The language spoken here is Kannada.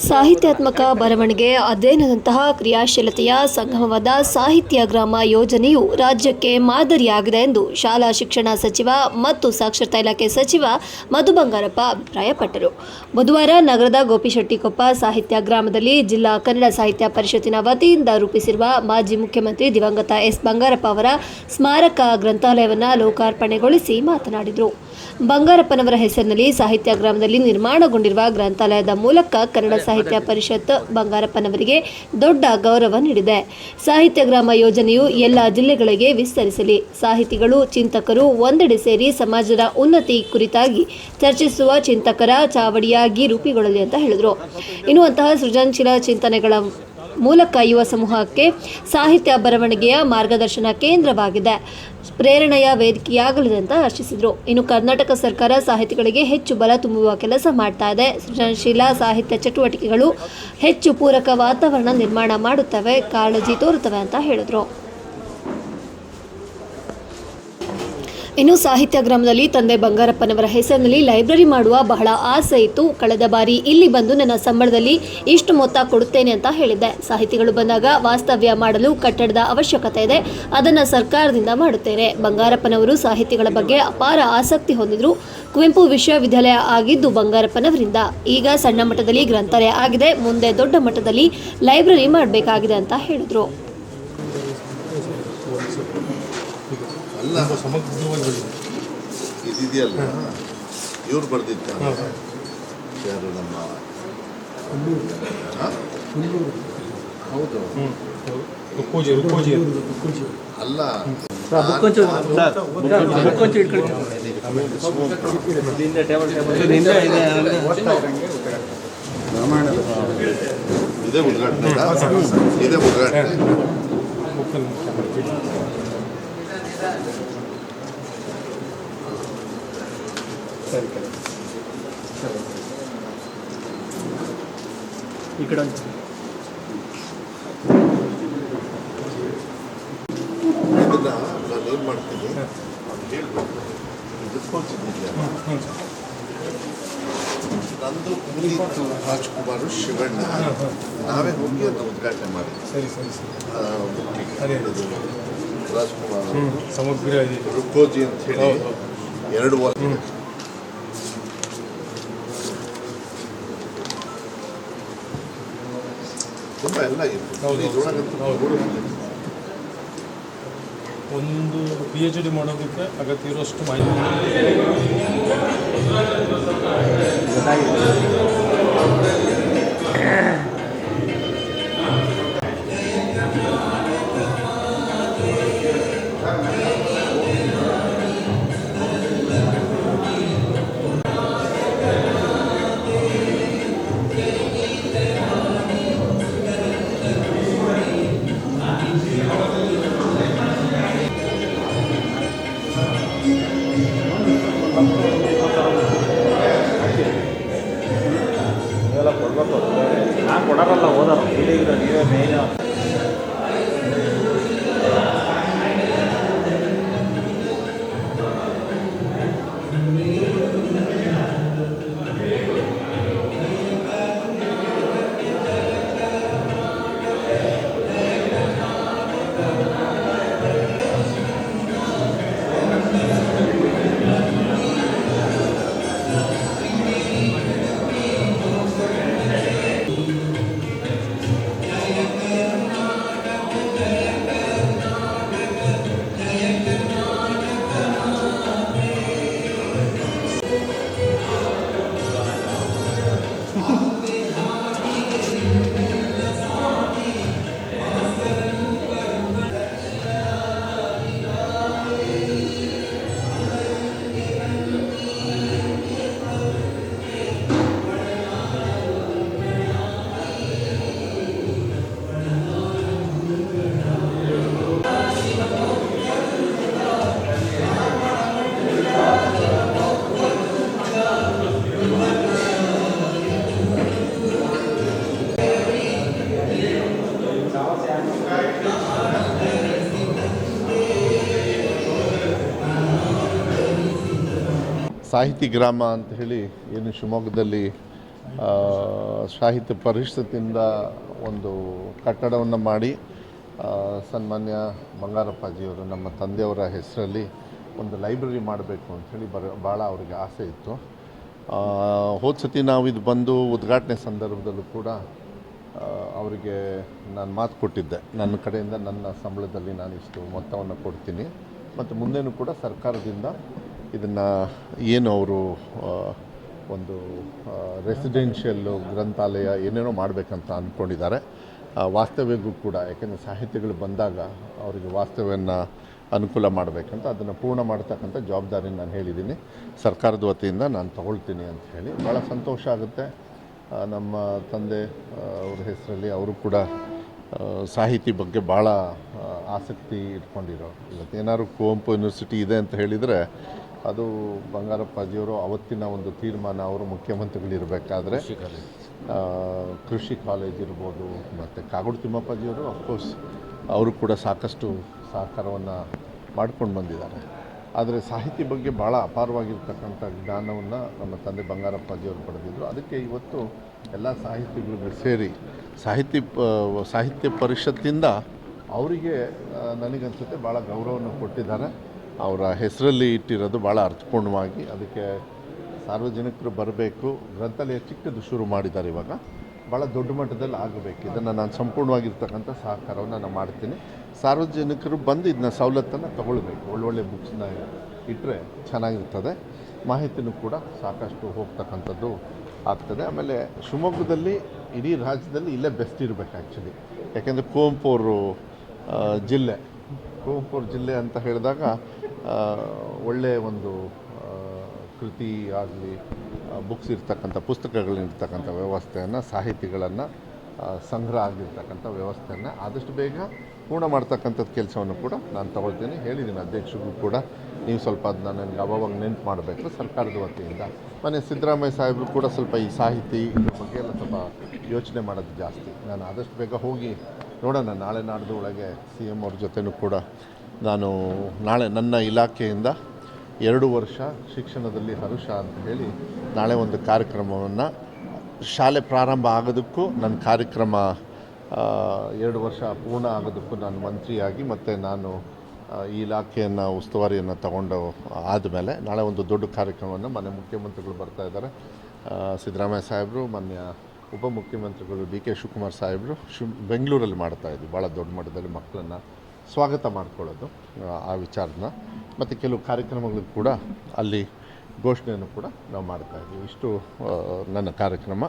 ಸಾಹಿತ್ಯಾತ್ಮಕ ಬರವಣಿಗೆ ಅಧ್ಯಯನದಂತಹ ಕ್ರಿಯಾಶೀಲತೆಯ ಸಂಗಮವಾದ ಸಾಹಿತ್ಯ ಗ್ರಾಮ ಯೋಜನೆಯು ರಾಜ್ಯಕ್ಕೆ ಮಾದರಿಯಾಗಿದೆ ಎಂದು ಶಾಲಾ ಶಿಕ್ಷಣ ಸಚಿವ ಮತ್ತು ಸಾಕ್ಷರತಾ ಇಲಾಖೆ ಸಚಿವ ಮಧು ಬಂಗಾರಪ್ಪ ಅಭಿಪ್ರಾಯಪಟ್ಟರು. ಬುಧವಾರ ನಗರದ ಗೋಪಿಶೆಟ್ಟಿಕೊಪ್ಪ ಸಾಹಿತ್ಯ ಗ್ರಾಮದಲ್ಲಿ ಜಿಲ್ಲಾ ಕನ್ನಡ ಸಾಹಿತ್ಯ ಪರಿಷತ್ತಿನ ವತಿಯಿಂದ ರೂಪಿಸಿರುವ ಮಾಜಿ ಮುಖ್ಯಮಂತ್ರಿ ದಿವಂಗತ ಎಸ್ ಬಂಗಾರಪ್ಪ ಅವರ ಸ್ಮಾರಕ ಗ್ರಂಥಾಲಯವನ್ನು ಲೋಕಾರ್ಪಣೆಗೊಳಿಸಿ ಮಾತನಾಡಿದರು. ಬಂಗಾರಪ್ಪನವರ ಹೆಸರಿನಲ್ಲಿ ಸಾಹಿತ್ಯ ಗ್ರಾಮದಲ್ಲಿ ನಿರ್ಮಾಣಗೊಂಡಿರುವ ಗ್ರಂಥಾಲಯದ ಮೂಲಕ ಕನ್ನಡ ಸಾಹಿತ್ಯ ಪರಿಷತ್ ಬಂಗಾರಪ್ಪನವರಿಗೆ ದೊಡ್ಡ ಗೌರವ ನೀಡಿದೆ. ಸಾಹಿತ್ಯ ಗ್ರಾಮ ಯೋಜನೆಯು ಎಲ್ಲ ಜಿಲ್ಲೆಗಳಿಗೆ ವಿಸ್ತರಿಸಲಿ. ಸಾಹಿತಿಗಳು, ಚಿಂತಕರು ಒಂದೆಡೆ ಸೇರಿ ಸಮಾಜದ ಉನ್ನತಿ ಕುರಿತಾಗಿ ಚರ್ಚಿಸುವ ಚಿಂತಕರ ಚಾವಡಿಯಾಗಿ ರೂಪುಗೊಳ್ಳಲಿ ಅಂತ ಹೇಳಿದರು. ಇನ್ನು ಸೃಜನಶೀಲ ಚಿಂತನೆಗಳ ಮೂಲಕ ಯುವ ಸಮೂಹಕ್ಕೆ ಸಾಹಿತ್ಯ ಬರವಣಿಗೆಯ ಮಾರ್ಗದರ್ಶನ ಕೇಂದ್ರವಾಗಿದೆ. ಪ್ರೇರಣೆಯ ವೇದಿಕೆಯಾಗಲಿದೆ ಅಂತ ಹರ್ಷಿಸಿದರು ಇನ್ನು ಕರ್ನಾಟಕ ಸರ್ಕಾರ ಸಾಹಿತಿಗಳಿಗೆ ಹೆಚ್ಚು ಬಲ ತುಂಬುವ ಕೆಲಸ ಮಾಡ್ತಾ ಇದೆ. ಸೃಜನಶೀಲ ಸಾಹಿತ್ಯ ಚಟುವಟಿಕೆಗಳು ಹೆಚ್ಚು ಪೂರಕ ವಾತಾವರಣ ನಿರ್ಮಾಣ ಮಾಡುತ್ತವೆ, ಕಾಳಜಿ ತೋರುತ್ತವೆ ಅಂತ ಹೇಳಿದರು. ಇನ್ನು ಸಾಹಿತ್ಯ ಗ್ರಾಮದಲ್ಲಿ ತಂದೆ ಬಂಗಾರಪ್ಪನವರ ಹೆಸರಿನಲ್ಲಿ ಲೈಬ್ರರಿ ಮಾಡುವ ಬಹಳ ಆಸೆ ಇತ್ತು. ಕಳೆದ ಬಾರಿ ಇಲ್ಲಿ ಬಂದು ನನ್ನ ಸಂಬಳದಲ್ಲಿ ಇಷ್ಟು ಮೊತ್ತ ಕೊಡುತ್ತೇನೆ ಅಂತ ಹೇಳಿದ್ದೆ. ಸಾಹಿತಿಗಳು ಬಂದಾಗ ವಾಸ್ತವ್ಯ ಮಾಡಲು ಕಟ್ಟಡದ ಅವಶ್ಯಕತೆ ಇದೆ. ಅದನ್ನು ಸರ್ಕಾರದಿಂದ ಮಾಡುತ್ತೇನೆ. ಬಂಗಾರಪ್ಪನವರು ಸಾಹಿತಿಗಳ ಬಗ್ಗೆ ಅಪಾರ ಆಸಕ್ತಿ ಹೊಂದಿದ್ರು. ಕುವೆಂಪು ವಿಶ್ವವಿದ್ಯಾಲಯ ಆಗಿದ್ದು ಬಂಗಾರಪ್ಪನವರಿಂದ. ಈಗ ಸಣ್ಣ ಮಟ್ಟದಲ್ಲಿ ಗ್ರಂಥಾಲಯ ಆಗಿದೆ. ಮುಂದೆ ದೊಡ್ಡ ಮಟ್ಟದಲ್ಲಿ ಲೈಬ್ರರಿ ಮಾಡಬೇಕಾಗಿದೆ ಅಂತ ಹೇಳಿದರು. ಸಮಗ್ರವಾಗಿ ಇದಿದೆಯಲ್ಲ? ಇವ್ರು ಬರ್ದಿತ್ತ ಯಾರು ನಮ್ಮ? ಹೌದು. ಅಲ್ಲ. ಇದೇ ಉದ್ಘಾಟನೆ ಇದೇ ಉದ್ಘಾಟನೆ ಒಂಚೂರು ಟೇಬಲ್ ಟೇಬಲ್ ಇಲ್ಲಿಂದ ಇದೆ ಇದೇ ಸರಿ ಸರಿ. ಈ ಕಡೆ ಒಂದು. ಇದನ್ನ ನಾನು ಏನು ಮಾಡ್ತೀನಿ? ಹೇಳ್ಬೇಕು. ಇದಕ್ಕೋಚಿದ್ದಿಲ್ಲ ನಂದು ಪುನೀತ್ ರಾಜ್ಕುಮಾರ್ ಶಿವಣ್ಣ. ನಾವೇ ಹೋಗಿ ಉದ್ಘಾಟನೆ ಮಾಡಿದ್ವಿ ಸರಿ ಸರಿ ಸರಿ. ರಾಜ್ಕುಮಾರ್ ಸಮಗ್ರ ಇದೆ ರುಕ್ಕೋಜಿ ಅಂತ ಹೇಳಿ. ಎರಡು ವಾರ. ತುಂಬ ಎಲ್ಲ ಒಂದು ಪಿ ಎಚ್ ಡಿ ಮಾಡೋದಕ್ಕೆ ಅಗತ್ಯ ಇರೋಷ್ಟು ಮಾಹಿತಿ. ಕೊಡ್ಬೇಕು ನಾನು ಕೊಡೋರಲ್ಲ ಓದೋರು ನೀವೇ ಮೇಯ್ನು ಸಾಹಿತಿ ಗ್ರಾಮ ಅಂತ ಹೇಳಿ ಏನು ಶಿವಮೊಗ್ಗದಲ್ಲಿ ಸಾಹಿತ್ಯ ಪರಿಷತ್ತಿಂದ ಒಂದು ಕಟ್ಟಡವನ್ನು ಮಾಡಿ ಸನ್ಮಾನ್ಯ ಬಂಗಾರಪ್ಪಾಜಿಯವರು ನಮ್ಮ ತಂದೆಯವರ ಹೆಸರಲ್ಲಿ ಒಂದು ಲೈಬ್ರರಿ ಮಾಡಬೇಕು ಅಂಥೇಳಿ ಬರ, ಭಾಳ ಅವರಿಗೆ ಆಸೆ ಇತ್ತು. ಹೋದ ಸತಿ ನಾವು ಇದು ಬಂದು ಉದ್ಘಾಟನೆ ಸಂದರ್ಭದಲ್ಲೂ ಕೂಡ ಅವರಿಗೆ ನಾನು ಮಾತು ಕೊಟ್ಟಿದ್ದೆ. ನನ್ನ ಕಡೆಯಿಂದ ನನ್ನ ಸಂಬಳದಲ್ಲಿ ನಾನು ಇಷ್ಟು ಮೊತ್ತವನ್ನು ಕೊಡ್ತೀನಿ. ಮತ್ತು ಮುಂದೆನೂ ಕೂಡ ಸರ್ಕಾರದಿಂದ ಇದನ್ನು ಏನು ಅವರು ಒಂದು ರೆಸಿಡೆನ್ಷಿಯಲ್ಲು ಗ್ರಂಥಾಲಯ ಏನೇನೋ ಮಾಡಬೇಕಂತ ಅಂದ್ಕೊಂಡಿದ್ದಾರೆ ವಾಸ್ತವ್ಯಗೂ ಕೂಡ, ಯಾಕೆಂದರೆ ಸಾಹಿತ್ಯಗಳು ಬಂದಾಗ ಅವರಿಗೆ ವಾಸ್ತವ್ಯವನ್ನು ಅನುಕೂಲ ಮಾಡಬೇಕಂತ, ಅದನ್ನು ಪೂರ್ಣ ಮಾಡ್ತಕ್ಕಂಥ ಜವಾಬ್ದಾರಿ ನಾನು ಹೇಳಿದ್ದೀನಿ. ಸರ್ಕಾರದ ವತಿಯಿಂದ ನಾನು ತಗೊಳ್ತೀನಿ ಅಂತ ಹೇಳಿ. ಭಾಳ ಸಂತೋಷ ಆಗುತ್ತೆ. ನಮ್ಮ ತಂದೆ ಅವ್ರ ಹೆಸರಲ್ಲಿ ಅವರು ಕೂಡ ಸಾಹಿತಿ ಬಗ್ಗೆ ಭಾಳ ಆಸಕ್ತಿ ಇಟ್ಕೊಂಡಿರೋ ಇವತ್ತೇನಾದ್ರು ಕುವೆಂಪು ಯೂನಿವರ್ಸಿಟಿ ಇದೆ ಅಂತ ಹೇಳಿದರೆ ಅದು ಬಂಗಾರಪ್ಪಾಜಿಯವರು ಅವತ್ತಿನ ಒಂದು ತೀರ್ಮಾನ ಅವರು ಮುಖ್ಯಮಂತ್ರಿಗಳಿರಬೇಕಾದ್ರೆ ಕೃಷಿ ಕಾಲೇಜ್. ಇರ್ಬೋದು ಮತ್ತು ಕಾಗೋಡು ತಿಮ್ಮಪ್ಪಾಜಿಯವರು ಅಫ್ಕೋರ್ಸ್ ಅವರು ಕೂಡ ಸಾಕಷ್ಟು ಸಹಕಾರವನ್ನು ಮಾಡ್ಕೊಂಡು ಬಂದಿದ್ದಾರೆ. ಆದರೆ ಸಾಹಿತ್ಯ ಬಗ್ಗೆ ಭಾಳ ಅಪಾರವಾಗಿರ್ತಕ್ಕಂಥ ಜ್ಞಾನವನ್ನು ನಮ್ಮ ತಂದೆ ಬಂಗಾರಪ್ಪಾಜಿಯವರು ಪಡೆದಿದ್ದರು ಅದಕ್ಕೆ ಇವತ್ತು ಎಲ್ಲ ಸಾಹಿತಿಗಳು ಸೇರಿ ಸಾಹಿತ್ಯ ಸಾಹಿತ್ಯ ಪರಿಷತ್ತಿಂದ ಅವರಿಗೆ ನನಗನ್ಸುತ್ತೆ ಭಾಳ ಗೌರವವನ್ನು ಕೊಟ್ಟಿದ್ದಾರೆ. ಅವರ ಹೆಸರಲ್ಲಿ ಇಟ್ಟಿರೋದು ಭಾಳ ಅರ್ಥಪೂರ್ಣವಾಗಿ. ಅದಕ್ಕೆ ಸಾರ್ವಜನಿಕರು ಬರಬೇಕು. ಗ್ರಂಥಾಲಯ ಚಿಕ್ಕದು ಶುರು ಮಾಡಿದ್ದಾರೆ ಇವಾಗ. ಭಾಳ ದೊಡ್ಡ ಮಟ್ಟದಲ್ಲಿ ಆಗಬೇಕು. ಇದನ್ನು ನಾನು ಸಂಪೂರ್ಣವಾಗಿರ್ತಕ್ಕಂಥ ಸಹಕಾರವನ್ನು ನಾನು ಮಾಡ್ತೀನಿ. ಸಾರ್ವಜನಿಕರು ಬಂದು ಇದನ್ನ ಸವಲತ್ತನ್ನು ತಗೊಳ್ಬೇಕು. ಒಳ್ಳೊಳ್ಳೆ ಬುಕ್ಸ್ನ ಇಟ್ಟರೆ ಚೆನ್ನಾಗಿರ್ತದೆ. ಮಾಹಿತಿನೂ ಕೂಡ ಸಾಕಷ್ಟು ಹೋಗ್ತಕ್ಕಂಥದ್ದು ಆಗ್ತದೆ. ಆಮೇಲೆ ಶಿವಮೊಗ್ಗದಲ್ಲಿ ಇಡೀ ರಾಜ್ಯದಲ್ಲಿ ಇಲ್ಲೇ ಬೆಸ್ಟ್ ಇರಬೇಕು ಆ್ಯಕ್ಚುಲಿ ಯಾಕೆಂದರೆ ಕುವೆಂಪು ಜಿಲ್ಲೆ. ಕುವೆಂಪು ಜಿಲ್ಲೆ ಅಂತ ಹೇಳಿದಾಗ ಒಳ್ಳೆಯ ಒಂದು ಕೃತಿ ಆಗಲಿ ಬುಕ್ಸ್ ಇರ್ತಕ್ಕಂಥ ಪುಸ್ತಕಗಳಿರ್ತಕ್ಕಂಥ ವ್ಯವಸ್ಥೆಯನ್ನು, ಸಾಹಿತಿಗಳನ್ನು ಸಂಗ್ರಹ ಆಗಿರ್ತಕ್ಕಂಥ ವ್ಯವಸ್ಥೆಯನ್ನು ಆದಷ್ಟು ಬೇಗ ಪೂರ್ಣ ಮಾಡ್ತಕ್ಕಂಥದ್ದು ಕೆಲಸವನ್ನು ಕೂಡ ನಾನು ತಗೊಳ್ತೀನಿ. ಹೇಳಿದ್ದೀನಿ ಅಧ್ಯಕ್ಷರಿಗೂ ಕೂಡ. ನೀವು ಸ್ವಲ್ಪ ಅದನ್ನ ನನಗೆ ಅವಾಗ ನೆನ್ಪು ಮಾಡಬೇಕು ಸರ್ಕಾರದ ವತಿಯಿಂದ. ಮನೆ ಸಿದ್ದರಾಮಯ್ಯ ಸಾಹೇಬರು ಕೂಡ ಸ್ವಲ್ಪ ಈ ಸಾಹಿತಿ ಇದ್ರ ಬಗ್ಗೆ ಎಲ್ಲ ಸ್ವಲ್ಪ ಯೋಚನೆ ಮಾಡೋದು ಜಾಸ್ತಿ. ನಾನು ಆದಷ್ಟು ಬೇಗ ಹೋಗಿ ನೋಡೋಣ. ನಾಳೆ ನಾಡ್ದು ಒಳಗೆ ಸಿ ಎಂ ಅವ್ರ ಜೊತೆನೂ ಕೂಡ ನಾನು ನಾಳೆ ನನ್ನ ಇಲಾಖೆಯಿಂದ ಎರಡು ವರ್ಷ ಶಿಕ್ಷಣದಲ್ಲಿ ಹರುಷ ಅಂತ ಹೇಳಿ ನಾಳೆ ಒಂದು ಕಾರ್ಯಕ್ರಮವನ್ನು ಶಾಲೆ ಪ್ರಾರಂಭ ಆಗೋದಕ್ಕೂ ನನ್ನ ಕಾರ್ಯಕ್ರಮ ಎರಡು ವರ್ಷ ಪೂರ್ಣ ಆಗೋದಕ್ಕೂ ನಾನು ಮಂತ್ರಿಯಾಗಿ ಮತ್ತು ನಾನು ಈ ಇಲಾಖೆಯನ್ನು, ಉಸ್ತುವಾರಿಯನ್ನು ತಗೊಂಡು ಆದಮೇಲೆ ನಾಳೆ ಒಂದು ದೊಡ್ಡ ಕಾರ್ಯಕ್ರಮವನ್ನು ಮನೆ ಮುಖ್ಯಮಂತ್ರಿಗಳು ಬರ್ತಾ ಇದ್ದಾರೆ. ಸಿದ್ದರಾಮಯ್ಯ ಸಾಹೇಬರು, ಮಾನ್ಯ ಉಪಮುಖ್ಯಮಂತ್ರಿಗಳು ಡಿ ಕೆ ಶಿವಕುಮಾರ್ ಸಾಹೇಬರು ಶಿ ಬೆಂಗಳೂರಲ್ಲಿ ಮಾಡ್ತಾ ಇದ್ವಿ. ಭಾಳ ದೊಡ್ಡ ಮಟ್ಟದಲ್ಲಿ ಮಕ್ಕಳನ್ನು ಸ್ವಾಗತ ಮಾಡ್ಕೊಳ್ಳೋದು ಆ, ವಿಚಾರನ. ಮತ್ತು ಕೆಲವು ಕಾರ್ಯಕ್ರಮಗಳು ಕೂಡ ಅಲ್ಲಿ ಘೋಷಣೆಯನ್ನು ಕೂಡ ನಾವು ಮಾಡ್ತಾ ಇದ್ದೀವಿ. ಇಷ್ಟು ನನ್ನ ಕಾರ್ಯಕ್ರಮ.